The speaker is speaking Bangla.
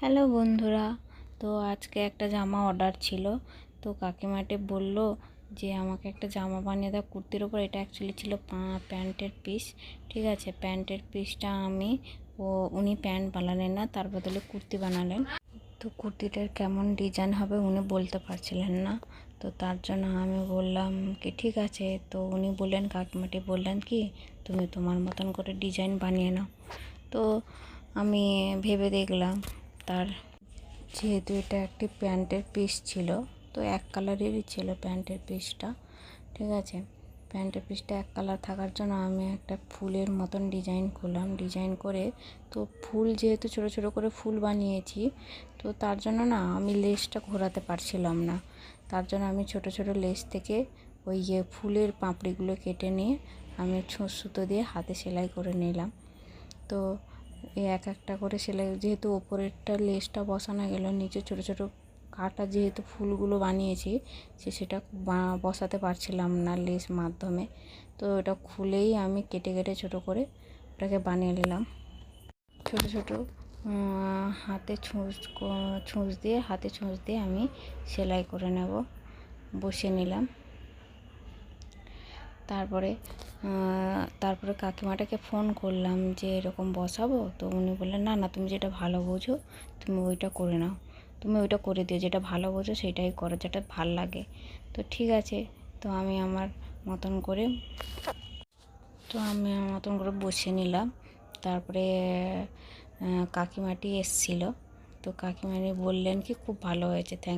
হ্যালো বন্ধুরা, তো আজকে একটা জামা অর্ডার ছিল। তো কাকিমাটে বলল যে, আমাকে একটা জামা বানিয়ে দাও কুর্তির ওপর এটা অ্যাকচুয়ালি ছিল প্যান্টের পিস ঠিক আছে? প্যান্টের পিসটা আমি, ও, উনি প্যান্ট বানালেন না, তার বদলে কুর্তি বানালেন। তো কুর্তিটার কেমন ডিজাইন হবে উনি বলতে পারছিলেন না। তো তার জন্য আমি বললাম কি, ঠিক আছে। তো উনি বললেন কাকিমাটি বললেন কি, তুমি তোমার মতন করে ডিজাইন বানিয়ে নাও। তো আমি ভেবে দেখলাম তার। যেহেতু এটা একটি প্যান্টের পিস ছিল, তো এক কালারেরই ছিল প্যান্টের পিসটা ঠিক আছে? প্যান্টের পিসটা এক কালার থাকার জন্য আমি একটা ফুলের মতন ডিজাইন করলাম। ডিজাইন করে তো ফুল যেহেতু ছোটো ছোটো করে ফুল বানিয়েছি, তো তার জন্য না আমি লেসটা ঘোরাতে পারছিলাম না। তার জন্য আমি ছোট ছোট লেস থেকে ওই ইয়ে ফুলের পাপড়িগুলো কেটে নিয়ে আমি সুতো দিয়ে হাতে সেলাই করে নিলাম। তো এক একটা করে সেলাই, যেহেতু ওপরেরটা লেসটা বসানো গেল, নিচে ছোট ছোট কাটা যেহেতু ফুলগুলো বানিয়েছি, সে সেটা বসাতে পারছিলাম না লেস মাধ্যমে। তো ওটা খুলেই আমি কেটে কেটে ছোট করে ওটাকে বানিয়ে নিলাম। ছোট ছোট হাতে ছুঁচ ছুঁচ দিয়ে, হাতে ছুঁচ দিয়ে আমি সেলাই করে নেব। বসে নিলাম। তারপরে তারপরে কাকিমাটাকে ফোন করলাম যে এরকম বসাবো? তো উনি বললেন, না না, তুমি যেটা ভালো বোঝো, তুমি ওইটা করে নাও। তুমি ওইটা করে দিও, যেটা ভালো বোঝো সেটাই করো, যেটা ভালো লাগে। তো ঠিক আছে, তো আমি আমার মতন করে, তো আমি আমার মতন করে বসে নিলাম। তারপরে কাকিমাটি এসছিল। তো কাকিমানি বললেন কি, খুব ভালো হয়েছে থ্যাংক